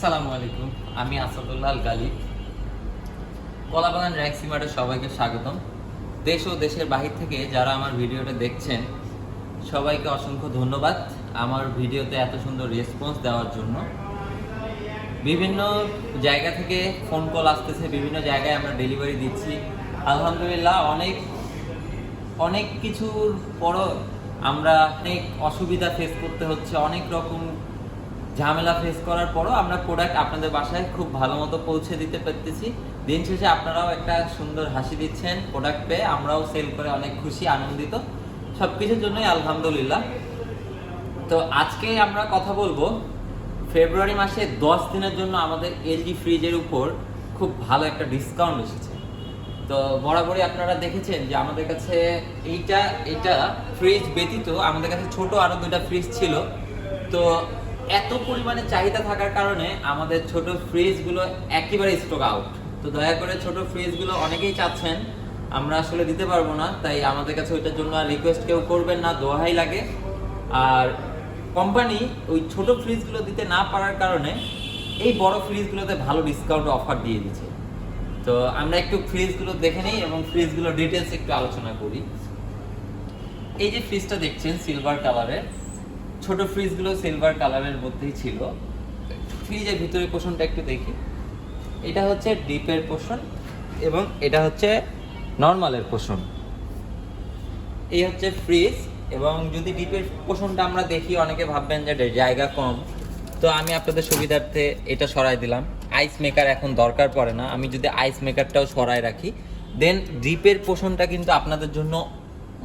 আসসালামু আলাইকুম, আমি আসাদুল্লাহ গালিব কলাবাগান সবাইকে স্বাগতম। দেশ ও দেশের বাহির থেকে যারা আমার ভিডিওটা দেখছেন, সবাইকে অসংখ্য ধন্যবাদ আমার ভিডিওতে এত সুন্দর রেসপন্স দেওয়ার জন্য। বিভিন্ন জায়গা থেকে ফোন কল আসতেছে, বিভিন্ন জায়গায় আমরা ডেলিভারি দিচ্ছি। আলহামদুলিল্লাহ, অনেক অনেক কিছুর পরও আমরা অনেক অসুবিধা ফেস করতে হচ্ছে, অনেক রকম ঝামেলা ফেস করার পরও আমরা প্রোডাক্ট আপনাদের বাসায় খুব ভালো মতো পৌঁছে দিতে পারতেছি। দিন শেষে আপনারাও একটা সুন্দর হাসি দিচ্ছেন প্রোডাক্ট পেয়ে, আমরাও সেল করে অনেক খুশি, আনন্দিত। সব কিছুর জন্যই আলহামদুলিল্লাহ। তো আজকে আমরা কথা বলব, ফেব্রুয়ারি মাসে দশ দিনের জন্য আমাদের এলজি ফ্রিজের উপর খুব ভালো একটা ডিসকাউন্ট এসেছে। তো বরাবরই আপনারা দেখেছেন যে আমাদের কাছে এইটা, এটা ফ্রিজ ব্যতীত আমাদের কাছে ছোট আরও দুইটা ফ্রিজ ছিল। তো এত পরিমাণে চাহিদা থাকার কারণে আমাদের ছোট ফ্রিজগুলো একেবারে স্টক আউট তো দয়া করে ছোট ফ্রিজগুলো অনেকেই চাচ্ছেন, আমরা আসলে দিতে পারব না, তাই আমাদের কাছে ওইটার জন্য আর রিকোয়েস্ট কেউ করবেন না, দোহাই লাগে। আর কোম্পানি ওই ছোট ফ্রিজগুলো দিতে না পারার কারণে এই বড় ফ্রিজগুলোতে ভালো ডিসকাউন্ট অফার দিয়ে দিচ্ছে। তো আমরা একটু ফ্রিজগুলো দেখে নিই এবং ফ্রিজগুলো ডিটেলস একটু আলোচনা করি। এই যে ফ্রিজটা দেখছেন সিলভার কালারের ছোট ফ্রিজগুলো সিলভার কালারের মধ্যেই ছিল। ফ্রিজের ভিতরে পোষণটা একটু দেখি। এটা হচ্ছে ডিপের পোষণ এবং এটা হচ্ছে নর্মালের পোষণ এই হচ্ছে ফ্রিজ এবং যদি ডিপের পোষণটা আমরা দেখি, অনেকে ভাববেন যে জায়গা কম। তো আমি আপনাদের সুবিধার্থে এটা সরাই দিলাম। আইস মেকার এখন দরকার পড়ে না। আমি যদি আইস মেকারটাও সরাই রাখি দেন ডিপের পোষণটা কিন্তু আপনাদের জন্য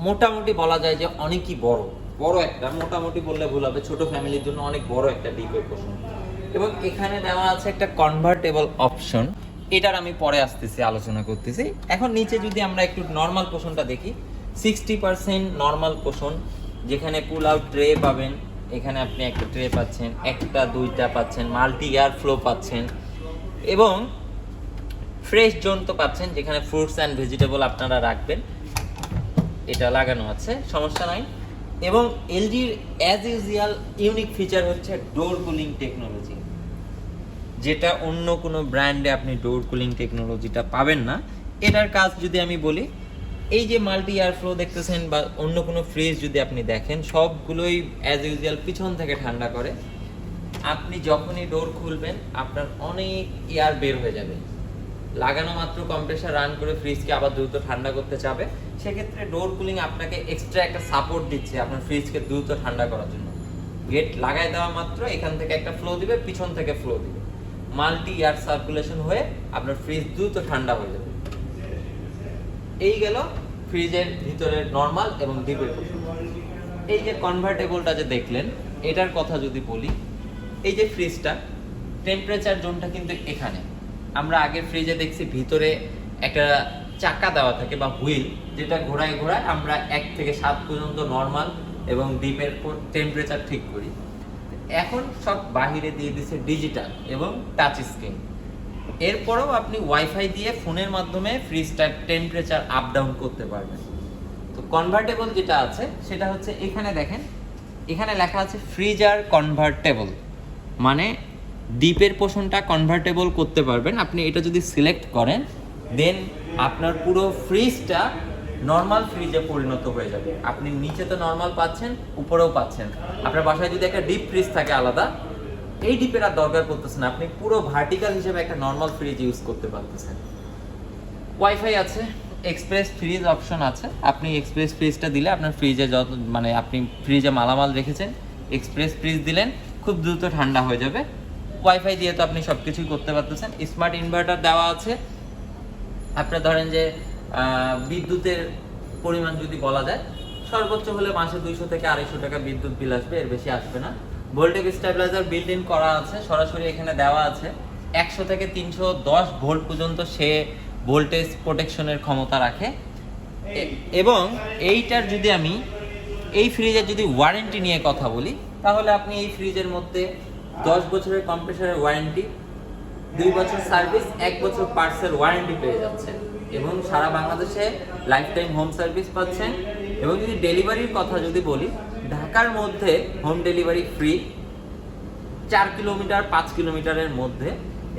মোটামুটি বলা যায় যে অনেকই বড়। বড় একটা, মোটামুটি বললে ভুল হবে, ছোট ফ্যামিলির জন্য অনেক বড় একটা ডিপের পোষণ এবং এখানে দেওয়া আছে একটা কনভার্টেবল অপশন এটার আমি পরে আসতেছি, আলোচনা করতেছি। এখন নিচে যদি আমরা একটু নর্মাল পোষণটা দেখি সিক্সটি পার্সেন্ট নর্মাল পোষণ যেখানে পুল আউট ট্রে পাবেন, এখানে আপনি একটা ট্রে পাচ্ছেন, একটা, দুইটা পাচ্ছেন মাল্টি এয়ার ফ্লো পাচ্ছেন, এবং ফ্রেশ জোন তো পাচ্ছেন, যেখানে ফ্রুটস অ্যান্ড ভেজিটেবল আপনারা রাখবেন। এটা লাগানো আছে, সমস্যা নাই। এবং এলজির অ্যাজ ইউজুয়াল ইউনিক ফিচার হচ্ছে ডোর কুলিং টেকনোলজি যেটা অন্য কোনো ব্র্যান্ডে আপনি ডোর কুলিং টেকনোলজিটা পাবেন না। এটার কাজ যদি আমি বলি, এই যে মাল্টি এয়ার ফ্লো দেখতেছেন বা অন্য কোনো ফ্রিজ যদি আপনি দেখেন, সবগুলোই অ্যাজ ইউজুয়াল পিছন থেকে ঠান্ডা করে। আপনি যখনই ডোর খুলবেন, আপনার অনেক এয়ার বের হয়ে যাবে। লাগানো মাত্র কম্প্রেসার রান করে ফ্রিজকে আবার দ্রুত ঠান্ডা করতে চাবে। সেক্ষেত্রে ডোর কুলিং আপনাকে এক্সট্রা একটা সাপোর্ট দিচ্ছে আপনার ফ্রিজকে দ্রুত ঠান্ডা করার জন্য। গেট লাগাই দেওয়া মাত্র, এখান থেকে একটা ফ্লো দিবে, পিছন থেকে ফ্লো দিবে। মাল্টি এয়ার সার্কুলেশন হয়ে আপনার ফ্রিজ দ্রুত ঠান্ডা হয়ে যাবে। এই গেল ফ্রিজের ভিতরের নর্মাল এবং ডিপের এই যে কনভার্টেবলটা যে দেখলেন, এটার কথা যদি বলি, এই যে ফ্রিজটা টেম্পারেচার জোনটা কিন্তু এখানে। আমরা আগে ফ্রিজে দেখছি ভিতরে একটা চাকা দেওয়া থাকে বা হুইল, যেটা ঘোরায় ঘোরায় আমরা এক থেকে সাত পর্যন্ত নর্মাল এবং ডিপের টেম্পারেচার ঠিক করি। এখন সব বাহিরে দিয়ে দিছে ডিজিটাল এবং টাচ স্ক্রিন এরপরেও আপনি ওয়াইফাই দিয়ে ফোনের মাধ্যমে ফ্রিজটার টেম্পারেচার আপ ডাউন করতে পারবেন। তো কনভার্টেবল যেটা আছে, সেটা হচ্ছে এখানে দেখেন, এখানে লেখা আছে ফ্রিজার কনভার্টেবল মানে ডিপের পোষণটা কনভার্টেবল করতে পারবেন। আপনি এটা যদি সিলেক্ট করেন দেন আপনার পুরো ফ্রিজটা নর্মাল ফ্রিজে পরিণত হয়ে যাবে। আপনি নিচে তো নর্মাল পাচ্ছেন, উপরেও পাচ্ছেন। আপনার বাসায় যদি একটা ডিপ ফ্রিজ থাকে আলাদা, এই ডিপের আর দরকার পড়তেছে না। আপনি পুরো ভার্টিক্যাল হিসেবে একটা নর্মাল ফ্রিজ ইউজ করতে পারতেছেন। ওয়াইফাই আছে এক্সপ্রেস ফ্রিজ অপশন আছে। আপনি এক্সপ্রেস ফ্রিজটা দিলে আপনার ফ্রিজে যত মানে আপনি ফ্রিজে মালামাল রেখেছেন এক্সপ্রেস ফ্রিজ দিলেন, খুব দ্রুত ঠান্ডা হয়ে যাবে। ওয়াইফাই দিয়ে তো আপনি সব কিছুই করতে পারতেছেন। স্মার্ট ইনভার্টার দেওয়া আছে আপনার ধরেন যে বিদ্যুতের পরিমাণ যদি বলা যায়, সর্বোচ্চ হলে মাসে দুইশো থেকে আড়াইশো টাকা বিদ্যুৎ বিল আসবে, এর বেশি আসবে না। ভোল্টেজ স্টেবিলাইজার বিল্ট ইন করা আছে, সরাসরি এখানে দেওয়া আছে। একশো থেকে তিনশো দশ ভোল্ট পর্যন্ত সে ভোল্টেজ প্রোটেকশনের ক্ষমতা রাখে। এবং এইটার যদি আমি, এই ফ্রিজের যদি ওয়ারেন্টি নিয়ে কথা বলি, তাহলে আপনি এই ফ্রিজের মধ্যে দশ বছরের কম্প্রেসারের ওয়ারেন্টি দুই বছর সার্ভিস, এক বছর পার্সেল ওয়ারেন্টি পেয়ে যাচ্ছেন এবং সারা বাংলাদেশে লাইফ টাইম হোম সার্ভিস পাচ্ছেন এবং যদি ডেলিভারির কথা যদি বলি, ঢাকার মধ্যে হোম ডেলিভারি ফ্রি চার কিলোমিটার, পাঁচ কিলোমিটারের মধ্যে।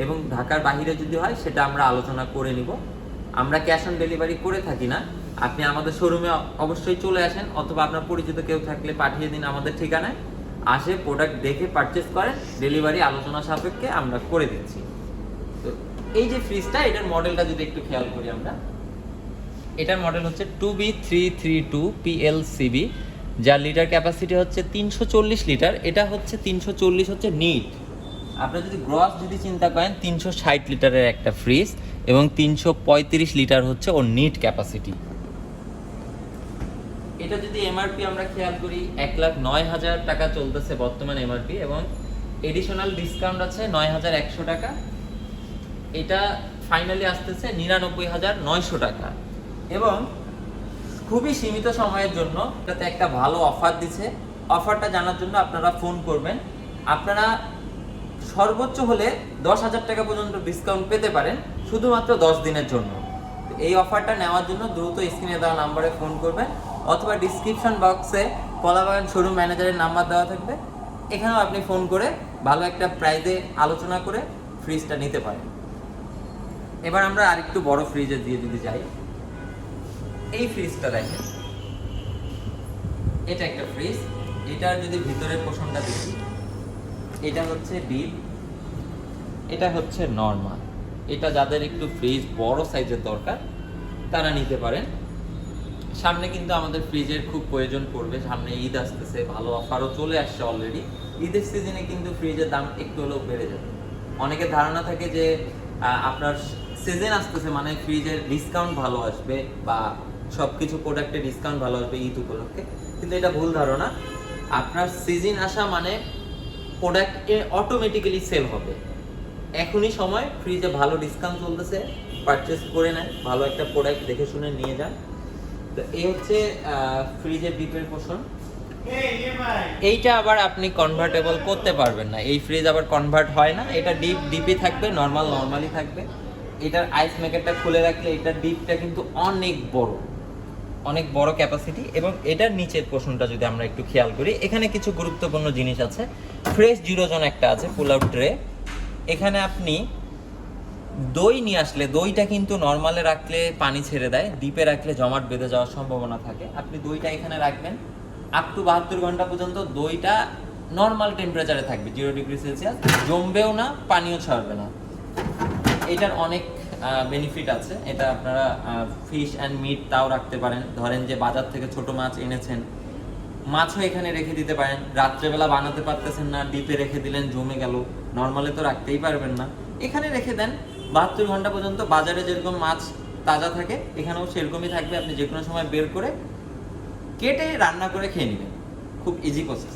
এবং ঢাকার বাইরে যদি হয়, সেটা আমরা আলোচনা করে নিব। আমরা ক্যাশ অন ডেলিভারি করে থাকি না। আপনি আমাদের শোরুমে অবশ্যই চলে আসেন, অথবা আপনার পরিচিত কেউ থাকলে পাঠিয়ে দিন আমাদের ঠিকানায়। আসে প্রোডাক্ট দেখে পারচেস করেন ডেলিভারি আলোচনা সাপেক্ষে আমরা করে দিচ্ছি। এই যে ফ্রিজটা, এটার মডেলটা যদি একটু খেয়াল করি আমরা। এটার মডেল হচ্ছে two B three three two PLCB যার লিটার ক্যাপাসিটি হচ্ছে তিনশো চল্লিশ লিটার এটা হচ্ছে তিনশো চল্লিশ হচ্ছে নিট আপনারা যদি গ্রস যদি চিন্তা করেন, তিনশো ষাট লিটারের একটা ফ্রিজ এবং তিনশো পঁয়ত্রিশ লিটার হচ্ছে ওর নিট ক্যাপাসিটি এটা যদি এমআরপি আমরা খেয়াল করি, এক লাখ নয় হাজার টাকা চলতেছে বর্তমান এমআরপি এবং এডিশনাল ডিসকাউন্ট আছে নয় হাজার একশো টাকা। এটা ফাইনালি আসতেছে নিরানব্বই হাজার নয়শো টাকা। এবং খুবই সীমিত সময়ের জন্য এটাতে একটা ভালো অফার দিছে। অফারটা জানার জন্য আপনারা ফোন করবেন। আপনারা সর্বোচ্চ হলে দশ হাজার টাকা পর্যন্ত ডিসকাউন্ট পেতে পারেন, শুধুমাত্র দশ দিনের জন্য। এই অফারটা নেওয়ার জন্য দ্রুত স্ক্রিনে দেওয়া নাম্বারে ফোন করবেন, অথবা ডিসক্রিপশন বক্সে কলাবাগান শোরুম ম্যানেজারের নাম্বার দেওয়া থাকবে। এখানেও আপনি ফোন করে ভালো একটা প্রাইজে আলোচনা করে ফ্রিজটা নিতে পারেন। এবার আমরা আরেকটু বড় ফ্রিজে দিয়ে দিতে যাই, এই ফ্রিজটা দেখেন। এটা একটা ফ্রিজ এটার যদি ভিতরের পোষণটা দেখি, এটা হচ্ছে ডিপ এটা হচ্ছে নর্মাল এটা যাদের একটু ফ্রিজ বড় সাইজের দরকার, তারা নিতে পারেন। সামনে কিন্তু আমাদের ফ্রিজের খুব প্রয়োজন পড়বে। সামনে ঈদ আসতেছে, ভালো অফারও চলে আসছে অলরেডি ঈদের সিজনে কিন্তু ফ্রিজের দাম একটু হলেও বেড়ে যাবে। অনেকের ধারণা থাকে যে আপনার সিজন আসতেছে মানে ফ্রিজের ডিসকাউন্ট ভালো আসবে বা সব কিছু ডিসকাউন্ট ভালো আসবে ঈদ উপলক্ষে। কিন্তু এটা ভুল ধারণা। আপনার সিজন আসা মানে প্রোডাক্ট অটোমেটিক্যালি সেল হবে। এখনই সময় ফ্রিজে ভালো ডিসকাউন্ট চলতেছে পারচেস করে নেন, ভালো একটা প্রোডাক্ট দেখে শুনে নিয়ে যান। তো এই হচ্ছে ফ্রিজের ডিপের পোষণ এইটা আবার আপনি কনভার্টেবল করতে পারবেন না। এই ফ্রিজ আবার কনভার্ট হয় না। এটা ডিপ ডিপে থাকবে নর্মাল নর্মালি থাকবে। এটার আইস মেকারটা খুলে রাখলে এটার ডিপটা কিন্তু অনেক বড়। অনেক বড় ক্যাপাসিটি এবং এটার নিচের পোষণটা যদি আমরা একটু খেয়াল করি, এখানে কিছু গুরুত্বপূর্ণ জিনিস আছে। ফ্রেশ জিরোজন একটা আছে পুল আউট ট্রে এখানে আপনি দই নিয়ে আসলে, দইটা কিন্তু নর্মালে রাখলে পানি ছেড়ে দেয় ডিপে রাখলে জমাট বেঁধে যাওয়ার সম্ভাবনা থাকে। আপনি দইটা এখানে রাখবেন আপ টু বাহাত্তর ঘণ্টা পর্যন্ত দইটা নর্মাল টেম্পারেচারে থাকবে জিরো ডিগ্রি সেলসিয়াস জমবেও না, পানিও ছাড়বে না। এটার অনেক বেনিফিট আছে। এটা আপনারা ফিশ অ্যান্ড মিট তাও রাখতে পারেন। ধরেন যে বাজার থেকে ছোট মাছ এনেছেন, মাছও এখানে রেখে দিতে পারেন। রাত্রেবেলা বানাতে পারতেছেন না ডিপে রেখে দিলেন, জমে গেল। নর্মালে তো রাখতেই পারবেন না। এখানে রেখে দেন, বাহাত্তর ঘণ্টা পর্যন্ত বাজারে যেরকম মাছ তাজা থাকে, এখানেও সেরকমই থাকবে। আপনি যে কোনো সময় বের করে কেটে রান্না করে খেয়ে নেবেন। খুব ইজি প্রসেস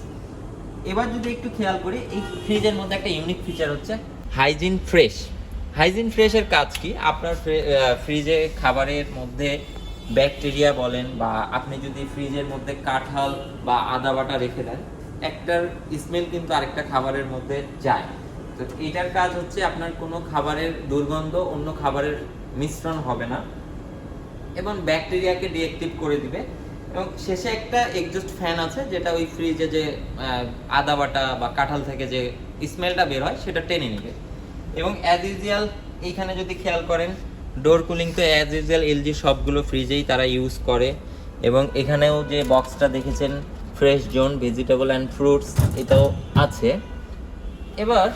এবার যদি একটু খেয়াল করি, এই ফ্রিজের মধ্যে একটা ইউনিক ফিচার হচ্ছে হাইজিন ফ্রেশ হাইজিন ফ্রেশের কাজ কি? আপনার ফ্রিজে খাবারের মধ্যে ব্যাকটেরিয়া বলেন বা আপনি যদি ফ্রিজের মধ্যে কাঁঠাল বা আদা বাটা রেখে দেন, একটার স্মেল কিন্তু আরেকটা খাবারের মধ্যে যায়। তো এটার কাজ হচ্ছে আপনার কোনো খাবারের দুর্গন্ধ অন্য খাবারের মিশ্রণ হবে না এবং ব্যাকটেরিয়াকে ডিঅ্যাক্টিভ করে দিবে। এবং শেষে একটা এক্সস্ট ফ্যান আছে যেটা ওই ফ্রিজে যে আদা বাটা বা কাঁঠাল থেকে যে স্মেলটা বের হয়, সেটা টেনে নেবে। এবং অ্যাজ ইউজুয়াল এইখানে যদি খেয়াল করেন ডোর কুলিং তো অ্যাজ ইউজুয়াল এলজি সবগুলো ফ্রিজেই তারা ইউজ করে। এবং এখানেও যে বক্সটা দেখেছেন fresh zone vegetable and fruits এটাও আছে। এবার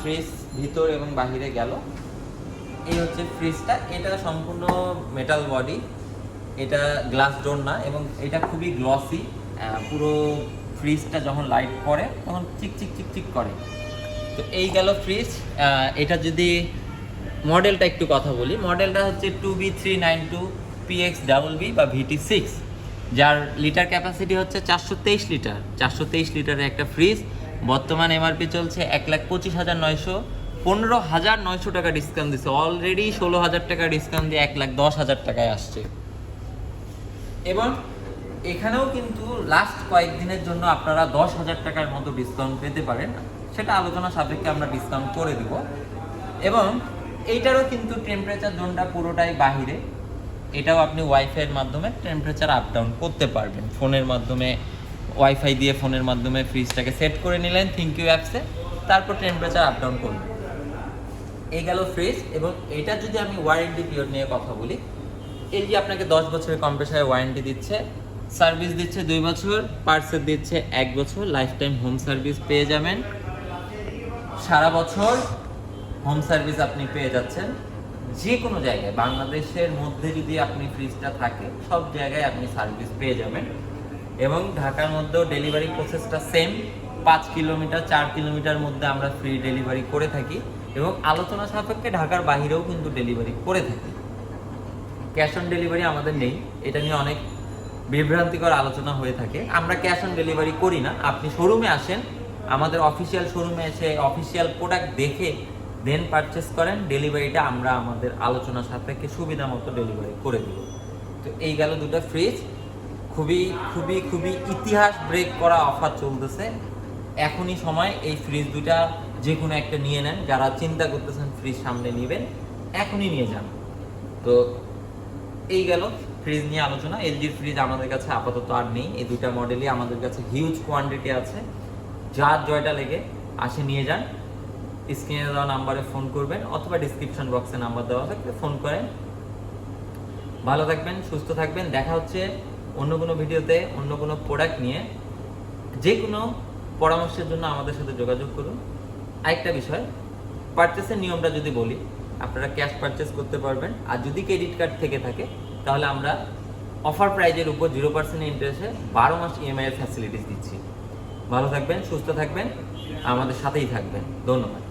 ফ্রিজ ভিতর এবং বাহিরে গেল। এই হচ্ছে ফ্রিজটা এটা সম্পূর্ণ মেটাল বডি এটা গ্লাস ডোর না, এবং এটা খুবই গ্লসি পুরো ফ্রিজটা যখন লাইট পড়ে, তখন চিক চিক চিক চিক করে। তো এই গেল ফ্রিজ। এটা যদি মডেলটা একটু কথা বলি, মডেলটা হচ্ছে two B three nine two PX double B বা ভিটি সিক্স, যার লিটার ক্যাপাসিটি হচ্ছে চারশো তেইশ লিটার। চারশো তেইশ লিটারের একটা ফ্রিজ। বর্তমান এমআরপি চলছে এক লাখ পঁচিশ হাজার নয়শো, পনেরো হাজার নয়শো টাকা ডিসকাউন্ট দিচ্ছে অলরেডি ষোলো হাজার টাকা ডিসকাউন্ট দিয়ে এক লাখ দশ হাজার টাকায় আসছে। এবং এখানেও কিন্তু লাস্ট কয়েকদিনের জন্য আপনারা দশ হাজার টাকার মতো ডিসকাউন্ট পেতে পারেন। সেটা আলোচনা সাপেক্ষে আমরা ডিসকাউন্ট করে দিব। এবং এইটারও কিন্তু টেম্পারেচার জোনটা পুরোটাই বাহিরে। এটাও আপনি ওয়াইফাইয়ের মাধ্যমে টেম্পারেচার আপ ডাউন করতে পারবেন। ফোনের মাধ্যমে ওয়াইফাই দিয়ে ফোনের মাধ্যমে ফ্রিজটাকে সেট করে নিলেন থিঙ্ক ইউ অ্যাপসে তারপর টেম্পারেচার আপ ডাউন করবেন এই গেল ফ্রিজ এবং এটা যদি আমি ওয়ারেন্টি পিরিয়ড নিয়ে কথা বলি, এই যে আপনাকে দশ বছরের কম্প্রেসারের ওয়ারেন্টি দিচ্ছে সার্ভিস দিচ্ছে দুই বছর পার্সেল দিচ্ছে এক বছর লাইফ টাইম হোম সার্ভিস পেয়ে যাবেন। সারা বছর হোম সার্ভিস আপনি পেয়ে যাচ্ছেন। যে কোনো জায়গায়, বাংলাদেশের মধ্যে যদি আপনি ফ্রিজটা থাকে, সব জায়গায় আপনি সার্ভিস পেয়ে যাবেন। এবং ঢাকার মধ্যেও ডেলিভারি প্রসেসটা সেম পাঁচ কিলোমিটার, চার কিলোমিটার মধ্যে আমরা ফ্রি ডেলিভারি করে থাকি এবং আলোচনা সাপেক্ষে ঢাকার বাইরেও কিন্তু ডেলিভারি করে থাকি। ক্যাশ অন ডেলিভারি আমাদের নেই, এটা নিয়ে অনেক বিভ্রান্তিকর আলোচনা হয়ে থাকে। আমরা ক্যাশ অন ডেলিভারি করি না, আপনি শোরুমে আসেন আমাদের অফিসিয়াল শোরুমে এসে অফিসিয়াল প্রোডাক্ট দেখে দেন পারচেস করেন। ডেলিভারিটা আমরা আমাদের আলোচনা সাপেক্ষে সুবিধা মতো ডেলিভারি করে দেব। তো এই গেল দুটো ফ্রিজ খুবই খুবই খুবই ইতিহাস ব্রেক করা অফার চলতেছে। এখনই সময় এই ফ্রিজ দুটা যে কোনো একটা নিয়ে নেন। যারা চিন্তা করতেছেন ফ্রিজ সামনে নেবেন, এখনই নিয়ে যান। তো এই গেল ফ্রিজ নিয়ে আলোচনা। এলজির ফ্রিজ আমাদের কাছে আপাতত আর নেই। এই দুইটা মডেলই আমাদের কাছে হিউজ কোয়ান্টিটি আছে। যার জয়টা লেগে আসে, নিয়ে যান। স্ক্রিনে দেওয়া নাম্বারে ফোন করবেন অথবা ডিসক্রিপশন বক্সে নাম্বার দেওয়া থাকলে ফোন করেন। ভালো থাকবেন, সুস্থ থাকবেন। দেখা হচ্ছে অন্য কোনো ভিডিওতে, অন্য কোনো প্রোডাক্ট নিয়ে। যে কোনো পরামর্শের জন্য আমাদের সাথে যোগাযোগ করুন। আরেকটা বিষয় পারচেসের নিয়মটা যদি বলি, আপনারা ক্যাশ পারচেস করতে পারবেন। আর যদি ক্রেডিট কার্ড থেকে থাকে, তাহলে আমরা অফার প্রাইজের উপর জিরো পার্সেন্ট ইন্টারেস্টে বারো মাস ইএমআই এর ফ্যাসিলিটিস দিচ্ছি। ভালো থাকবেন সুস্থ থাকবেন আমাদের সাথেই থাকবেন। ধন্যবাদ।